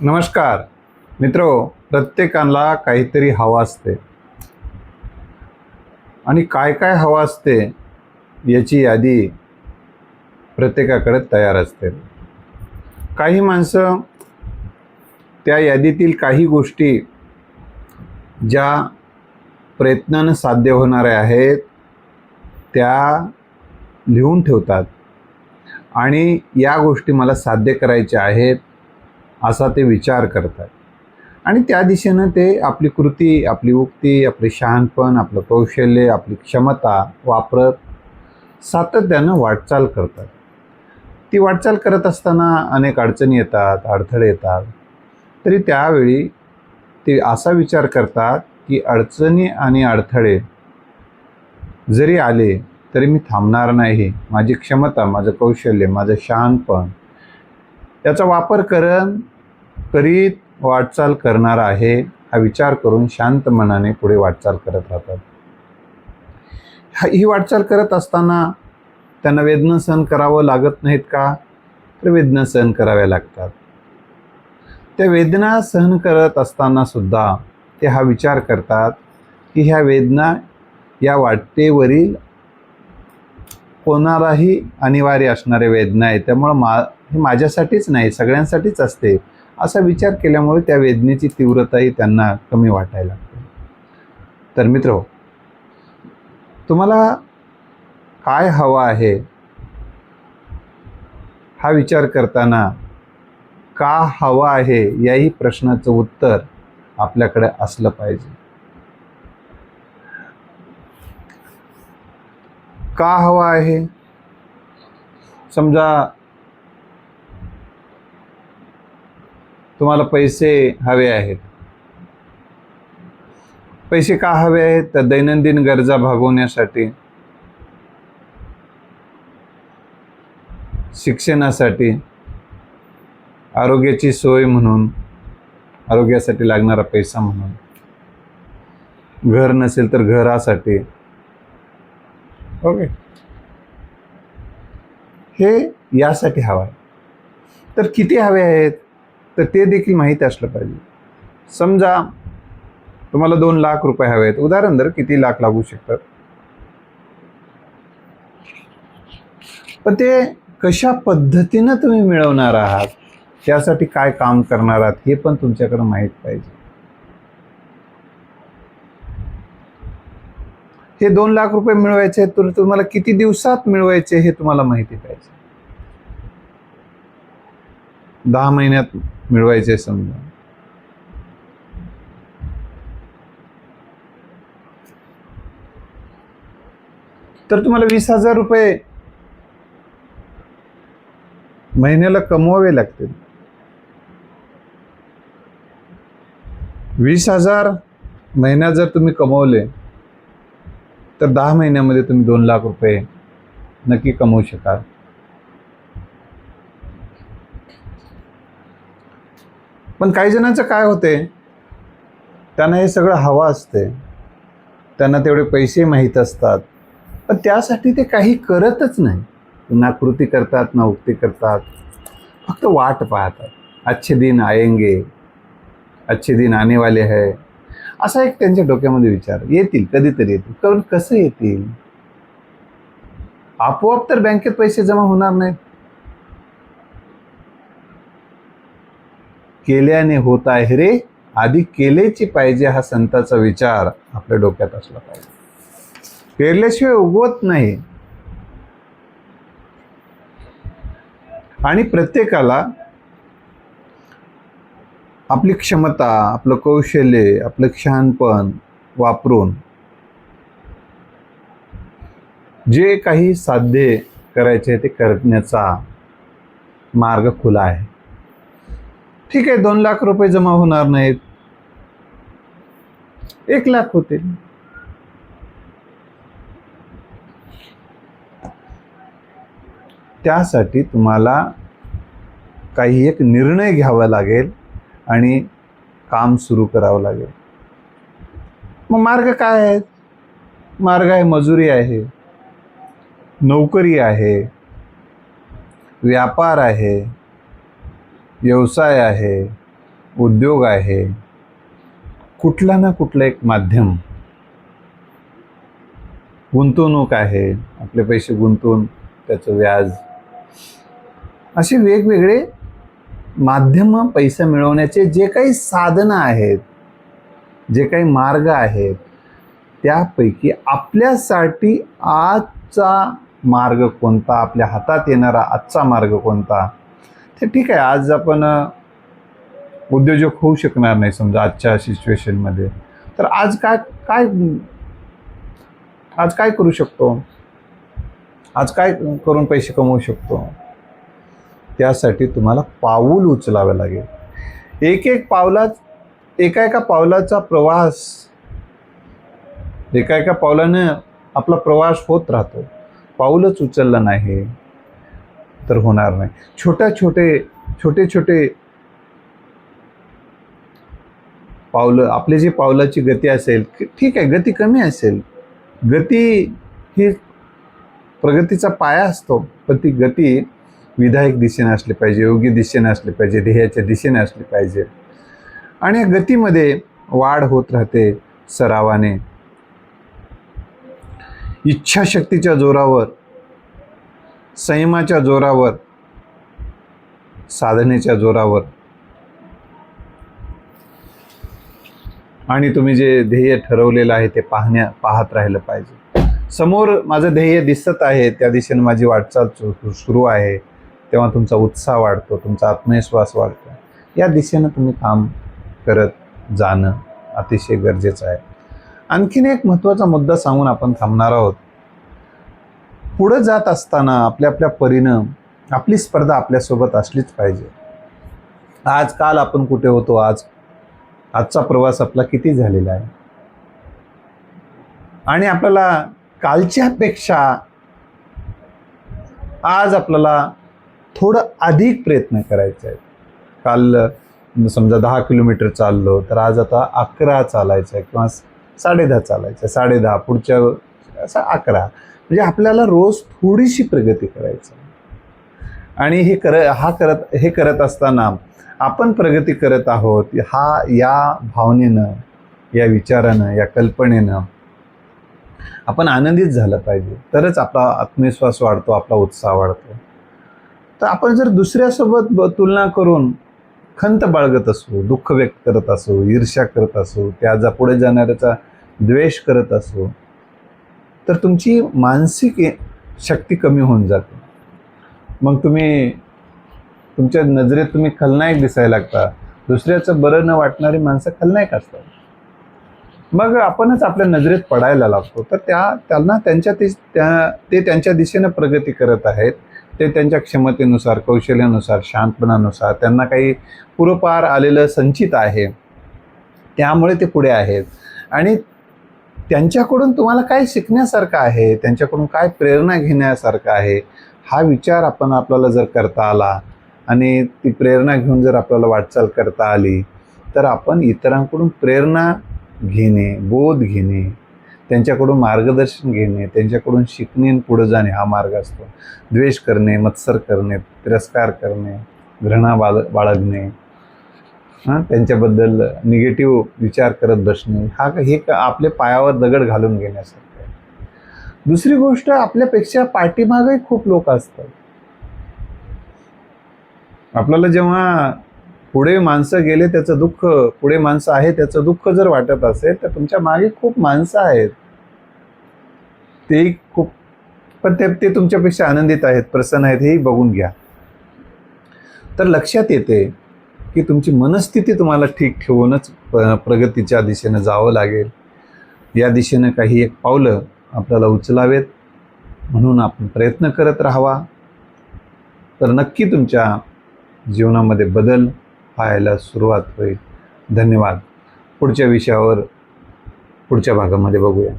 नमस्कार. मित्रो प्रत्येकाला काहीतरी हवं असते. आणि काय काय हवं असते याची यादी प्रत्येकाकडे तयार असते. काही माणसं त्या यादीतील काही गोष्टी ज्या प्रयत्नानं साध्य होणाऱ्या आहेत त्या लिहून ठेवतात. आणि या गोष्टी मला साध्य करायच्या आहेत असा ते विचार करतात आणि त्या दिशेनं ते आपली कृती आपली उक्ती आपले शहाणपण आपलं कौशल्य आपली क्षमता वापरत सातत्यानं वाटचाल करतात. ती वाटचाल करत असताना अनेक अडचणी येतात अडथळे येतात. तरी त्यावेळी ते असा विचार करतात की अडचणी आणि अडथळे जरी आले तरी मी थांबणार नाही. माझी क्षमता माझं कौशल्य माझं शहाणपण त्याचा वापर करण करीत वाटचाल करणार आहे हा विचार करून शांत मनाने पुढे वाटचाल करत राहतात. ही वाटचाल करत असताना त्यांना वेदना सहन करावं लागत नाहीत का? तर वेदना सहन कराव्या लागतात. त्या वेदना सहन करत असताना सुद्धा ते हा विचार करतात की ह्या वेदना या वाटेवरील कोणालाही अनिवार्य असणाऱ्या वेदना आहे त्यामुळं मा हे माझ्यासाठीच नाही सगळ्यांसाठीच असते. असा विचार केल्यामुळे त्या वेदनेची तीव्रताही त्यांना कमी वाटायला लागते. तर मित्र तुम्हाला काय हवं आहे? हा विचार करताना का हवं आहे याही प्रश्नाचं उत्तर आपल्याकडे असलं पाहिजे. का हवा आहे? समजा तुम्हाला पैसे हवे आहेत. पैसे का हवे आहेत? तर दैनंदिन गरजा भागवण्यासाठी शिक्षणासाठी आरोग्याची सोय म्हणून आरोग्यासाठी लागणारा पैसा म्हणून. घर नसेल तर घरासाठी. ओके. हे यासाठी हवं आहे. तर किती हवे आहेत? तर ते देखील माहीत असलं पाहिजे. समजा तुम्हाला दोन लाख रुपये हवे आहेत. उदाहरण दर किती लाख लागू शकतात? पण ते कशा पद्धतीनं तुम्ही मिळवणार आहात? त्यासाठी काय काम करणार आहात? हे पण तुमच्याकडे माहीत पाहिजे. हे दोन लाख रुपये मिळवायचे आहेत तर तुम्हाला किती दिवसात मिळवायचे हे तुम्हाला माहिती पाहिजे. दहा महिन्यात मिळवायचे समजा. तर तुम्हाला वीस हजार रुपये महिन्याला कमवावे लागतील. वीस हजार महिन्यात जर तुम्ही कमवले तर दहा महिन्यामध्ये तुम्ही दोन लाख रुपये नक्की कमवू शकाल. पण काही जणांचं काय होते? त्यांना हे सगळं हवं असते. त्यांना तेवढे पैसे माहीत असतात. पण त्यासाठी ते काही करतच नाही. ना कृती करतात ना उक्ती करतात. फक्त वाट पाहतात. अच्छे दिन आएंगे. अच्छे दिन आने वाले है. असा एक त्यांच्या डोक्यामध्ये विचार. येतील कधीतरी येतील. कारण कसं येतील? आपोआप तर बँकेत पैसे जमा होणार नाहीत. केल्याने होत आहे रे. आधी केलेची पाहिजे हा संताचा विचार आपल्या डोक्यात असला पाहिजे. पेरल्याशिवाय उगवत नाही. आणि प्रत्येकाला आपली क्षमता आपलं कौशल्य आपलं शहाणपण वापरून जे काही साध्य करायचे ते करण्याचा मार्ग खुला आहे. ठीक आहे दोन लाख रुपये जमा होणार नाहीत. एक लाख होतील. त्यासाठी तुम्हाला काही एक निर्णय घ्यावा लागेल आणि काम सुरू करावं लागेल. मग मार्ग काय आहेत? मार्ग आहे मजुरी आहे नोकरी आहे व्यापार आहे व्यवसाय आहे उद्योग आहे कुठला ना कुठलं एक माध्यम गुंतवणूक आहे आपले पैसे गुंतवून त्याचं व्याज. असे वेगवेगळे माध्यम पैसा मिळवण्याचे जे काही साधनं आहेत जे काही मार्ग आहेत त्यापैकी आपल्यासाठी आजचा मार्ग कोणता? आपल्या हातात येणारा आजचा मार्ग कोणता? ते ठीक आहे आज आपण उद्योजक होऊ शकणार नाही समजा आजच्या सिच्युएशनमध्ये तर आज काय काय आज काय करू शकतो? आज काय करून पैसे कमवू शकतो? त्यासाठी तुम्हाला पाऊल उचलावे लागेल. एक एक पावलात एका एका पावलाचा प्रवास एका एका पावलानं आपला प्रवास होत राहतो. पाऊलच उचललं नाही. तर होणार नाही. छोट्या छोटे छोटे छोटे पावलं आपली जी पावलाची गती असेल ठीक आहे गती कमी असेल. गती ही प्रगतीचा पाया असतो पण ती गती विधायक दिशेने असली पाहिजे योग्य दिशेने असली पाहिजे ध्येयाच्या दिशेने असली पाहिजे. आणि या गतीमध्ये वाढ होत राहते सरावाने. इच्छाशक्तीच्या जोरावर संयमाच्या जोरावर साधनेच्या जोरावर. आणि तुम्ही जे ध्येय ठरवलेलं आहे ते पाहण्या पाहत राहिलं पाहिजे. समोर माझं ध्येय दिसत आहे त्या दिशेने माझी वाटचाल सुरू आहे. तेव्हा तुमचा उत्साह वाढतो तुमचा आत्मविश्वास वाढतो. या दिशेनं तुम्ही काम करत जाणं अतिशय गरजेचं आहे. आणखीन एक महत्त्वाचा मुद्दा सांगून आपण थांबणार आहोत. पुढं जात असताना आपल्या आपल्या परीनं आपली स्पर्धा आपल्यासोबत असलीच पाहिजे. आज काल आपण कुठे होतो? आज आजचा प्रवास आपला किती झालेला आहे? आणि आपल्याला कालच्यापेक्षा आज आपल्याला थोडं अधिक प्रयत्न करायचे आहेत. काल समजा दहा किलोमीटर चाललो तर आज आता अकरा चालायचं आहे किंवा साडे दहा चालायचं आहे साडे दहा पुढच्या असं अकरा. म्हणजे आपल्याला रोज थोडीशी प्रगती करायची. आणि हे कर हा करत हे करत असताना आपण प्रगती करत आहोत हा या भावनेनं या विचारानं या कल्पनेनं आपण आनंदित झालं पाहिजे. तरच आपला आत्मविश्वास वाढतो आपला उत्साह वाढतो. तर आपण जर दुसऱ्यासोबत ब- तुलना करून खंत बाळगत असू दुःख व्यक्त करत असू ईर्ष्या करत असू त्या पुढे जाणाऱ्याचा द्वेष करत असू तर तुमची मानसिक शक्ती कमी होऊन जाते. मग तुम्ही तुमच्या नजरेत तुम्ही खलनायक दिसायला लागता. दुसऱ्याचं बरं न वाटणारी माणसं खलनायक असतात. मग आपणच आपल्या नजरेत पडायला लागतो. तर त्या त्यांना त्यांच्या ते त्या ते त्यांच्या दिशेनं प्रगती करत आहेत. ते त्यांच्या क्षमतेनुसार कौशल्यानुसार शांतपणानुसार त्यांना काही पूर्वपार आलेलं संचित आहे. त्यामुळे ते पुढे आहेत. आणि त्यांच्याकडून तुम्हाला काय शिकण्यासारखं आहे? त्यांच्याकडून काय प्रेरणा घेण्यासारखं आहे? हा विचार आपण आपल्याला जर करता आला आणि ती प्रेरणा घेऊन जर आपल्याला वाटचाल करता आली तर आपण इतरांकडून प्रेरणा घेणे बोध घेणे त्यांच्याकडून मार्गदर्शन घेणे त्यांच्याकडून शिकणे आणि पुढे जाणे हा मार्ग असतो. द्वेष करणे मत्सर करणे तिरस्कार करणे घृणा बाळ बाळगणे हां त्यांच्याबद्दल निगेटिव्ह विचार करत बसणे हा हे क- आपले पायावर दगड घालून घेण्यासारखं आहे. दुसरी गोष्ट आपल्यापेक्षा पाठीमागही खूप लोक असतात. आपल्याला जेव्हा पुढे माणसं गेले त्याचं दुःख पुढे माणसं आहे त्याचं दुःख जर वाटत असेल तर तुमच्या मागे खूप माणसं आहेत. ते खूप पण ते ते तुमच्यापेक्षा आनंदित आहेत प्रसन्न आहेत हेही बघून घ्या. तर लक्षात येते की तुमची मनस्थिती तुम्हाला ठीक ठेवूनच प- प्रगतीच्या दिशेनं जावं लागेल. या दिशेनं काही एक पावलं आपल्याला उचलावेत म्हणून आपण प्रयत्न करत राहावा. तर नक्की तुमच्या जीवनामध्ये बदल व्हायला सुरुवात होईल. धन्यवाद. पुढच्या विषयावर पुढच्या भागामध्ये बघूया.